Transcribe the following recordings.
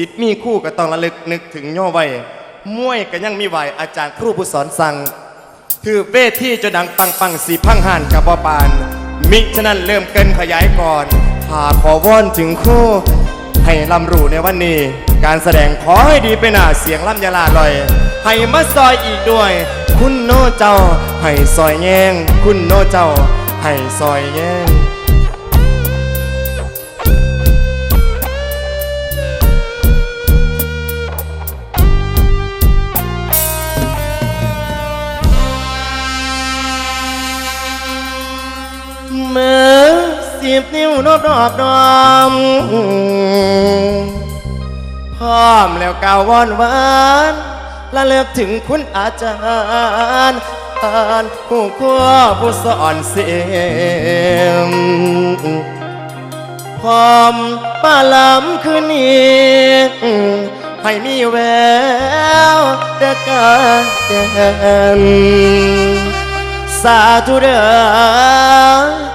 สิทธิ์มีคู่ก็ต้องระลึกนึกถึงย่อไว้มวยก็ยังมีไหวอาจารย์ครูผู้สอนสั่งคือเวทีจะดังปังปังสีพังหานกับบอปาน มิฉะนั้นเริ่มเกินขยายก่อนหาขอวอนถึงคู่ ให้ลำรูในวันนี้ การแสดงขอให้ดีไปหน้าเสียงล่ำยาลาลอย ให้มาซอยอีกด้วย คุณโนเจ้า ให้ซอยแยงคุณโนเจ้า ให้ซอยแยง อบน้อมพร้อมแล้วก้าววอนหวานและเลือกถึงคุณอาจารย์อ่านผู้ขั้วผู้สอนเสียงพร้อมป้าลำคืนนี้ให้มีแววเด็กกันสาธุเด้อ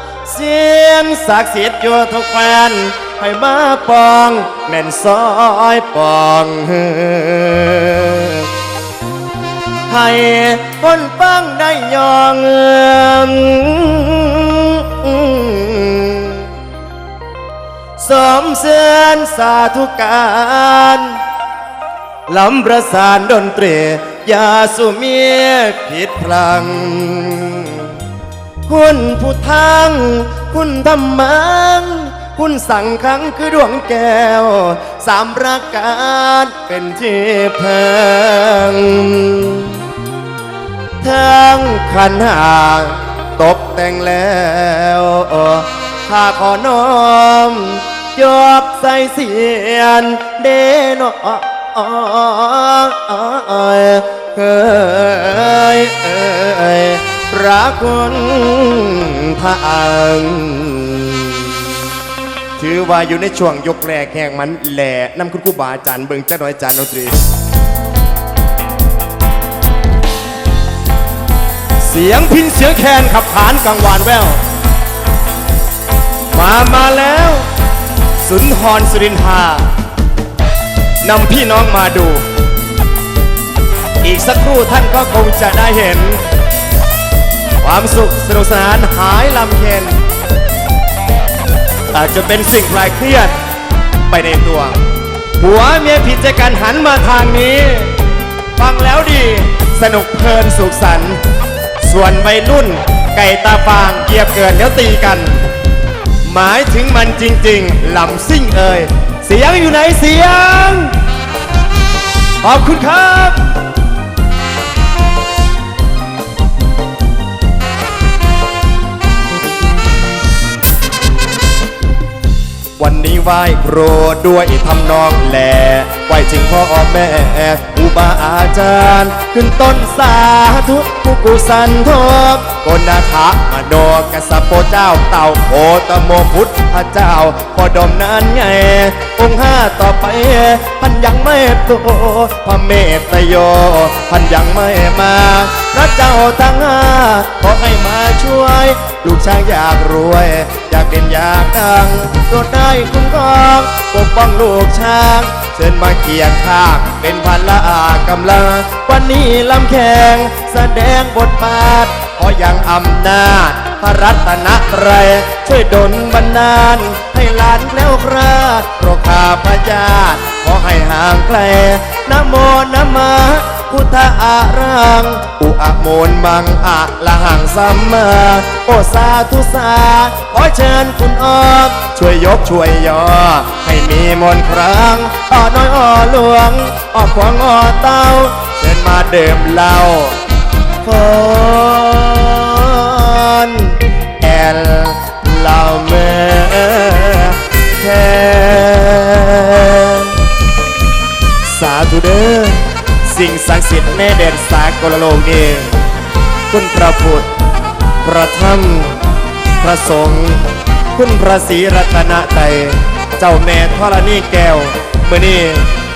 สียงศักดิ์สิทธิ์อยู่ทุกแฟนให้มาปองแม่นซอยปองให้คนฟังได้ยองเอมสมเสือนสาธุการลำประสานดนตรียาสุเมียผิดพลัง คุณผู้ทางคุณธรรมัง คุณสั่งขังคือดวงแก้ว สามประการเป็นที่พิงทั้งขันหาตกแต่งแล้วข้าขอน้อมยกใส่เสียนเดนอเอยเอย รักคุณทางถือว่าอยู่ในช่วงยกแรกแห่งมันแหล่นำคุณครูบาอาจารย์เบิงเจ้าน้อยอาจารย์ดนตรี เสียงพินเสียงแคนขับขานกังวานแวว มามาแล้ว สุนทรสุรินทานำพี่น้องมาดู อีกสักครู่ท่านก็คงจะได้เห็น ความสุขสนุกสนานหายลำเค็นอาจจะเป็นสิ่งคลายเครียดไปในตัว หัวเมียผิดใจกันหันมาทางนี้ ฟังแล้วดีสนุกเพลินสุขสันต์ส่วนวัยรุ่นไก่ตาฟางเหยียบเกินแล้วตีกัน หมายถึงมันจริงๆลำซิ่งเอ่ยเสียงอยู่ไหนเสียง ขอบคุณครับ วันนี้ไหว้ครูด้วยทำนองแหล่ไหว้ถึงพ่อแม่ รูบาอาจารย์ ขึ้นต้นสาธุผู้กุสันทบกนาถะมโนกษัตริย์โปเจ้าเต่าโคตโมพุทธเจ้าพอดมนั้นไง องค์ห้าต่อไป พันยังไม่โตพระเมตโย พันยังไม่มาพระเจ้าทั้งห้าขอให้มาช่วย ลูกช้างอยากรวย อยากเด่นอยากดังโปรดได้คุ้มครองปกป้องลูกช้าง เชิญมาเคียงข้างเป็นพันละอากำลัง วันนี้ลำแข็งแสดงบทบาทขออย่างอำนาจ พระรัตนตรัยช่วยดลบันดาล ให้หลานแล้วคราดโปรดข้าพระญาติขอให้ห่างไกลนะโมนะมา พุทธอารัง อุอะโมนมังอะละหังสัมมา โอสาธุสา ขอเชิญคุณออก ช่วยยกช่วยย่อ ให้มีมนครั้งอ้อน้อยอ้อหลวงอ้อขวางอ้อเต้า เชิญมาเดิมเหล้าขอ สิ่งศักดิ์สิทธิ์แม่เด่นสากลโลกนี้คุณพระพุทธพระธรรมพระสงฆ์คุณพระศรีรัตนไตรเจ้าแม่ธรณีแก้วเมื่อนี้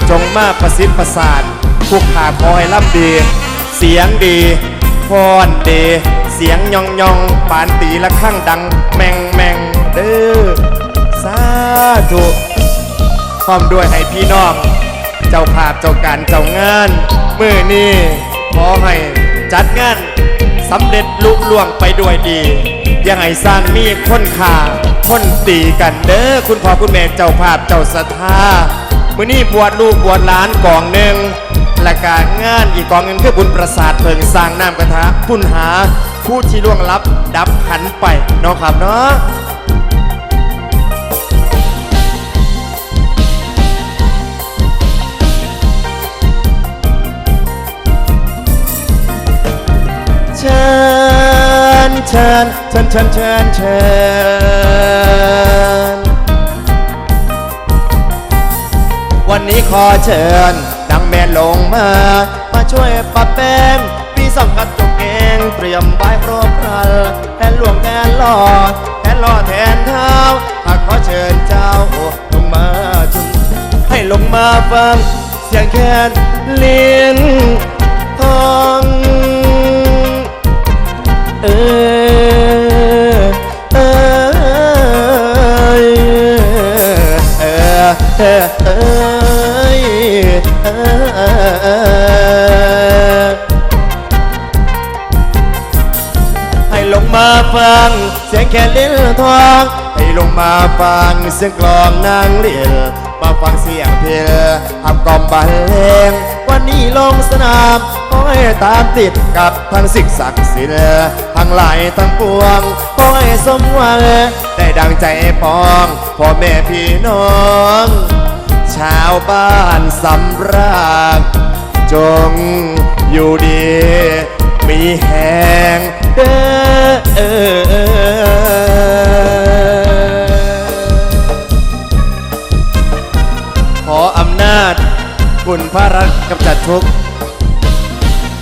จงมาประสิทธิ์ประสานผู้ขาคอยล่ำดี เสียงดีพรดี เสียงยองยองปานตีละข้างดัง แมงแมงเด้อสาธุพร้อมด้วยให้พี่น้อง เจ้าภาพเจ้าการเจ้างานมือนี้ขอให้จัดงานสำเร็จลุล่วงไปด้วยดี ยังไงสร้างมีคนขาคนตีกันเด้อคุณพ่อคุณแม่เจ้าภาพเจ้าศรัทธามือนี้บวชลูกบวชหลานกองหนึ่งและการงานอีกกองหนึ่งคือบุญประสาทเพิงสร้างน้ำกระทะคุณหาผู้ที่ล่วงลับดับขันไปเนาะครับเนาะ เชิญเชิญเชิญเชิญเชิญวันนี้ขอเชิญดังแม่ลงมามาช่วยปะแป้งพี่สองกัดตุกเองเตรียมใบครบครันแทนหลวงแทนหลอดแทนหลอดแทนเท้าหากขอเชิญเจ้าลงมาจุนให้ลงมาฟังเสียงแคนลิ้นทอง เออเออให้ลงมาฟังเสียงแค่ลิ้นทอง ให้ลงมาฟังเสียงกลองนางเรียน มาฟังเสียงเพลงทำกล่อมบรรเลงวันนี้ลงสนามขอให้ตามติดกับทั้งสิ่งศักดิ์สิทธิ์ทั้งหลายทั้งปวงขอให้สมหวังได้ดังใจปองพ่อแม่พี่น้อง ชาวบ้านสำราญจงอยู่ดี มีแหงเด้อ คุณพระรักกำจัดทุกข์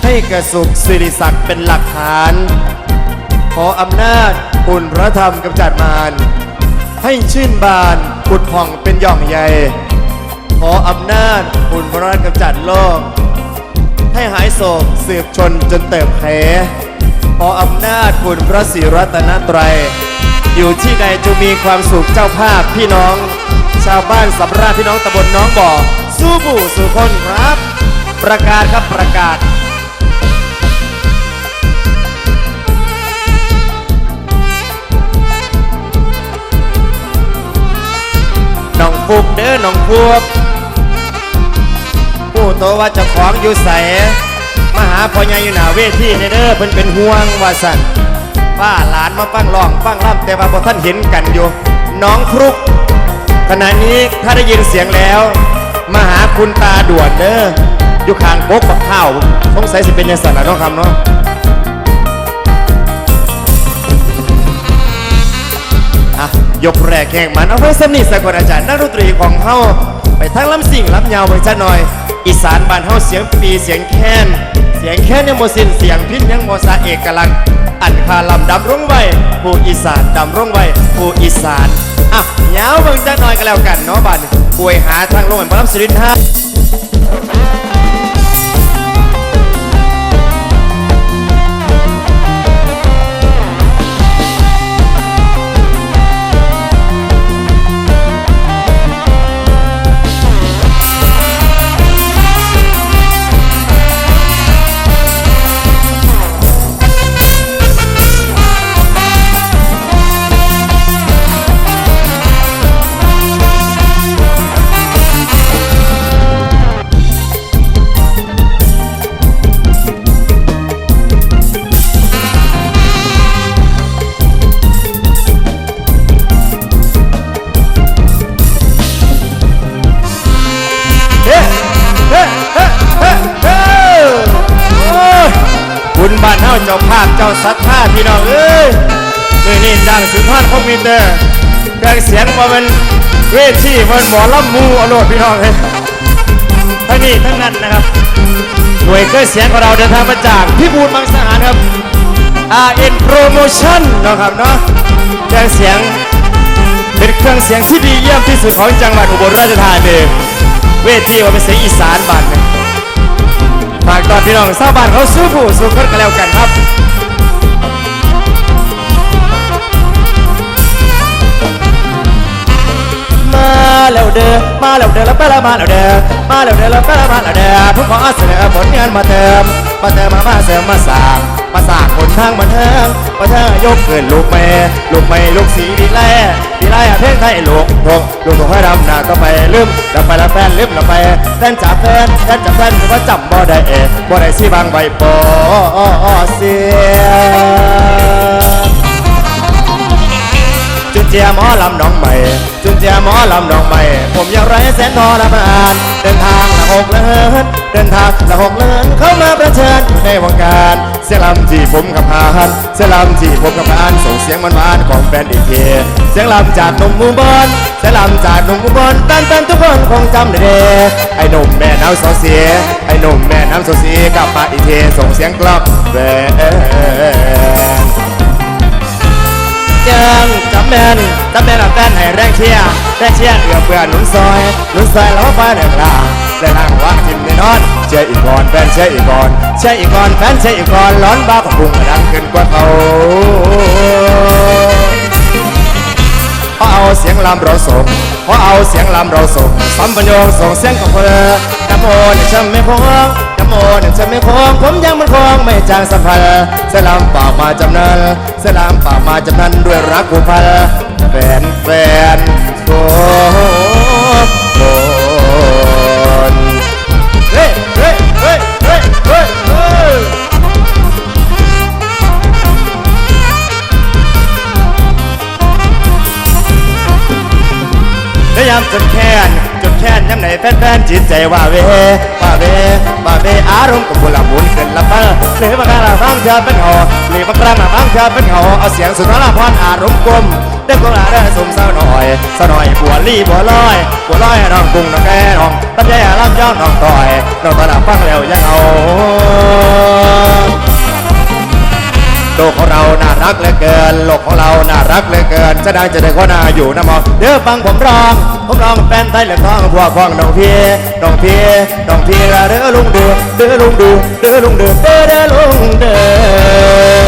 ให้กระสุขสิริศักดิ์เป็นหลักฐาน ขออำนาจคุณพระธรรมกำจัดมารให้ชื่นบานปุดผ่องเป็นหย่องใหญ่ขออำนาจคุณพระราชกำจัดโลก ให้หายโศกสืบชนจนเติบแผขออำนาจคุณพระศรีรัตนตรัยอยู่ที่ใดจะมีความสุขเจ้าภาพพี่น้อง ชาวบ้านสับราชพี่น้องตำบลน้องบ่อ สู้ผู้สู่คนครับ ประกาศครับประกาศน้องฟุกเด้อน้องฟุกผู้โตว่าจะของอยู่ใสมาหาพ่อใหญ่อยู่หน้าเวทีในเด้อเพิ่นเป็นห่วงว่าสั่นป้าหลานมาฟังร้องฟังร่ำแต่ว่าบ่ท่านเห็นกันอยู่ น้องฟลุกขณะนี้ถ้าได้ยินเสียงแล้ว มาหาคุณตาด่วนเด้ออยู่ข้างโป๊กกับข้าวสงสัยสิเป็นยังสั่นะเนาะครับเนาะอะยกแรกแข่งมันเอาไว้สำนิทสกลอาจารย์นักดนตรีของเฮาไปทั้งลำสิ่งลำยาวไปซะหน่อย อีสานบ้านเฮาเสียงปีเสียงแค้นเสียงแค้นยังโมสินเสียงพิษยังโมสาเอกลักษณ์อันคาลำดำร่งไว้ผู้อีสานดำร่งไว้ผู้อีสานอะยาวเบิ่งจักหน่อยก็แล้วกันเนาะบ้าน ป่วยหาทางลงแห่งพระรามสิรินทรานเฮาเจ้าภาพเจ้าศรัทธาพี่น้องเอ้ยมือนี่ดังสุดทอดคอมมิเตอร์เครื่องเสียงมาเป็นเวทีมันหมอลำมูอโลดพี่น้องเลยทั้งนี้ทั้งนั้นนะครับหน่วยเครื่องเสียงของเราเดินทางมาจากพิบูลมังสหารครับ RN Promotion นะครับเนาะเครื่องเสียงเป็นเครื่องเสียงที่ดีเยี่ยมที่สุดของจังหวัดอุบลราชธานีเวทีว่าเป็นเสียงอีสานบ้านนี่ย ฝากตอนพี่น้องชาวบ้านเขาสู้ผู้สู้คนกันแล้วกันครับมาแล้วเด้อมาแล้วเด้อแล้วไปแล้วมาแล้วเด้อมาแล้วเด้อแล้วไปแล้วมาแล้วเด้อทุกขอเสนอผลงานมาเติมมาเติมมามาเสริมมาสร้าง มาสร้างคนทางบันเทิงบันเทิงยกเกินลูกแม่ลูกไม่ลูกสีดีแลดีแลเพลงไทยลูกทงลูกทงให้ดำหน้าก็ไปลืมดำไปละแฟนลืมละไปแฟนจากแฟนแฟนจากแฟนก็ว่าจำบ่ได้เอบ่ได้สิบางใบปอเสีย เจียหมอลำหนองใหม่จุนเจียหมอลำหนองใหม่ผมยังไรแสนทรมานเดินทางละหกเลินเดินทางละหกเลินเข้ามาประชิญในวงการเสียงลำที่ผมกับพานเสียงลำที่ผมกับพานส่งเสียงมันหวานของแฟนอีกทีเสียงลำจากหนุ่มมูบอลเสียงลำจากหนุ่มมูบอลตันตันทุกคนคงจำได้เด้ไอ้หนุ่มแม่น้ำสอเสียไอ้หนุ่มแม่น้ำสอเสียกลับมาอีกทีส่งเสียงกลับแฟน จังจำแม่นจำแม่นเอาแฟนให้แรงเชียร์แรงเชียร์เอื้อเพื่อนหนุนซอยหนุนซอยแล้วฟ้าเดินทางเดินทางวางทิมในนอนเชียร์อีกก่อนแฟนเชียร์อีกก่อนเชียร์อีกก่อนแฟนเชียร์อีกก่อนร้อนบ้าของพุงดังขึ้นกว่าเขา งลำเราส่งเพราะเอาเสียงลำเราส่งสัมปัญโยงส่งเสียงของเพลนโมเนี่ยฉันไม่คงนโมเนี่ยฉันไม่คงผมยังมันคงไม่จางสัมพันธ์เสยลามปากมาจำนันเสยลามปากมาจำนันด้วยรักผูกพันแฟนแฟนโอ้ ยามจนแค้นจนแค้นย้ำไหนแฟนๆจิตใจว่าเวว่าเวว่าเวอารมณ์กับบุหลาบุญขึ้นละเบ้อหรือบางครั้งละฟังเธอเป็นหอหรือบางครั้งละฟังเธอเป็นหอเอาเสียงสุนทรภพอารมณ์กลมเด็กของลาได้สมเศร้าหน่อยสะหน่อยบัวลี่บัวลอยบัวลอยน้องกุ้งน้องแกน้องตั้งใจลำย้อนน้องต่อยน้องตาลฟังแล้วยังเอา โลกของเราน่ารักเหลือเกิน โลกของเราน่ารักเหลือเกินจะได้จะได้ก็น่าอยู่นะหมอเดี๋ยวฟังผมร้อง ผมร้องแฟนไทยเหลือท้องพวกพ้องน้องพี่น้องพี่น้องพี่ละเด้อลุงเดือเด้อลุงเดือเด้อลุงเดือเด้อเด้อลุงเดือ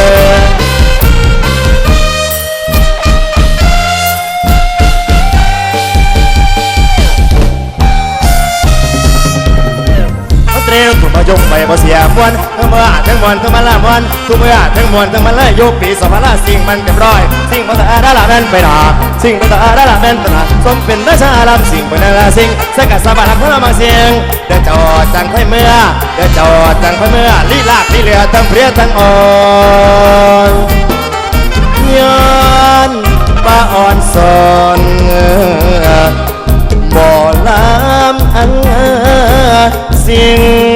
ถูกมายกไปบ่เสียมวนทั้งเมื่อทั้งมวนทั้งมาละมวนทุกเมื่อทั้งมวนทั้งมาละยกปีสองพันละสิ่งมันเรียบร้อย สิ่งภาษาดาละแม่นไปดาสิ่งภาษาดาละแม่นตนาสมเป็นราชาลำสิ่งเป็นนาสิ่งสกัดสะบัดหักพระมาเสียงเดินจอดจังไฟเมื่อเดินจอดจังไฟเมื่อลีลากลีเหลือทั้งเพียทั้งอ่อนย้อนป้าอ่อนสอนบ่ลำอัน สิ่ง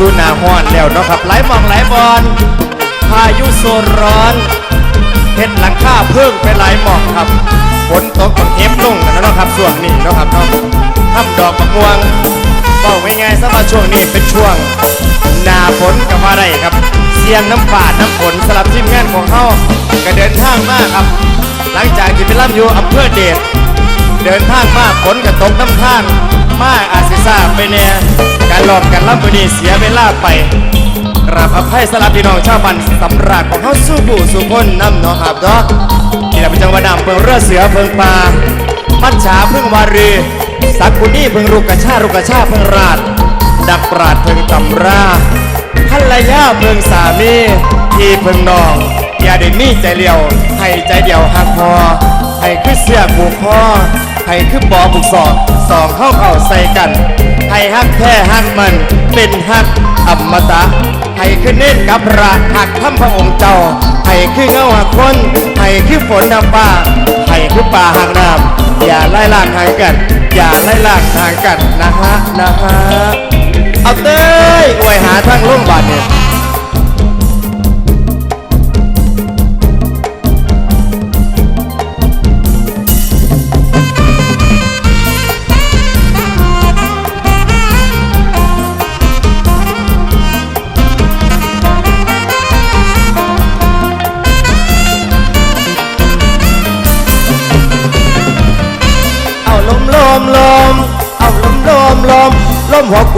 สู่หนาห้อนแล้วเนาะครับไหลหมองไหลบอลพายุโซนร้อนเห็ดหลังคาเพิ่งไปไหลหมอกครับฝนตกกับเห็บลงกันแล้วครับช่วงนี้เนาะครับเนาะทำดอกมะม่วงเป้าง่ายๆสำหรับช่วงนี้เป็นช่วงหนาฝนกับอะไรครับ เสียงน้ำฝาดน้ำฝนสลับทีมงานของเขาก็เดินทางมากครับ หลังจากที่ไปร่ำอยู่อำเภอเดชเดินทางมากฝนกระตกน้ำข้างมากอาศิซาไปเนี่ย การหลอกกันล่ำมือนี้เสียเวลาไปกราบอภัยสลับพี่น้องชาวบ้านสำราญของเขาสู้ผู้สู้คนน้ำหนองอาบดอกที่เราเป็นจังหวัดนำเพิงเรือเสือเพิงปลามัจฉาเพิงวารีสักกุนี่เพิงรุกกระชารุกกระชาเพิงราด ดักปราดเพิงตำราภรรยาเพิงสามีที่เพิงนอง อย่าได้มีใจเลียวให้ใจเดียวหักพอให้คือเสียผูกคอให้คือปอบุกสองสองเข้าเข่าใส่กัน ให้ฮักแท้ฮักมันเป็นฮักอมตะให้คือเนตรกับระหักทำพระองค์เจ้าให้คือเงาหักคนให้คือฝนน้ำฟ้าให้คือป่าหักน้ำอย่าไล่ลากทางกัน อย่าไล่ลากทางกันนะฮะนะฮะเอาเต้ยอวยหาทางลุ่มบาดเนี่ย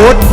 มหัวกุด